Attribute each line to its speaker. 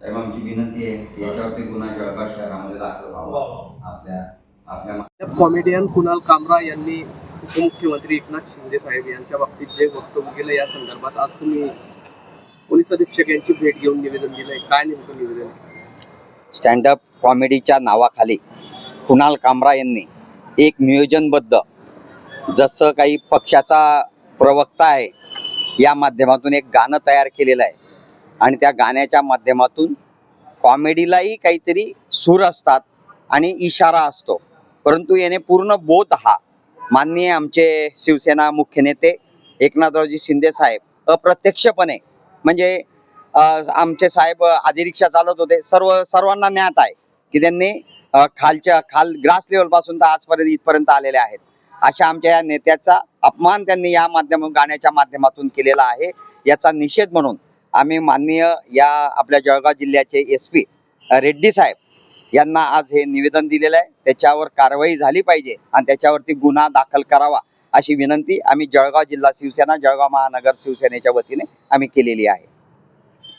Speaker 1: साहेब आमची विनंती आहे की याच्यावरती गुन्हा जळगाव शहरामध्ये दाखल व्हावा. आपल्या आपल्या
Speaker 2: कॉमेडियन कुणाल कामरा यांनी उपमुख्यमंत्री एकनाथ शिंदे साहेब यांच्या बाबतीत जे वक्तव्य केलं या संदर्भात आज तुम्ही पोलीस अधीक्षक यांची भेट घेऊन निवेदन दिलंय. काय नेमकं निवेदन?
Speaker 1: स्टँडअप कॉमेडीच्या नावाखाली कुणाल कामरा यांनी एक नियोजनबद्ध जसं काही पक्षाचा प्रवक्ता आहे या माध्यमातून एक गाणं तयार केलेलं आहे. आणि त्या गाण्याच्या माध्यमातून कॉमेडीलाही काहीतरी सूर असतात आणि इशारा असतो. परंतु याने पूर्ण बोध हा माननीय आमचे शिवसेना मुख्य नेते एकनाथरावजी शिंदे साहेब अप्रत्यक्षपणे म्हणजे आमचे साहेब आधी रिक्षा चालत होते. सर्व सर्वांना ज्ञात आहे की त्यांनी खालच्या खाल ग्रास लेवलपासून तर आजपर्यंत इथपर्यंत आलेले आहेत. अशा आमच्या या नेत्याचा अपमान त्यांनी या माध्यम गाण्याच्या माध्यमातून केलेला आहे. याचा निषेध म्हणून आम्ही माननीय या आपल्या जळगाव जिल्ह्याचे एस पी रेड्डी साहेब यांना आज हे निवेदन दिलेलं आहे. त्याच्यावर कारवाई झाली पाहिजे आणि त्याच्यावरती गुन्हा दाखल करावा अशी विनंती आम्ही जळगाव जिल्हा शिवसेना जळगाव महानगर शिवसेनेच्या वतीने आम्ही केलेली आहे.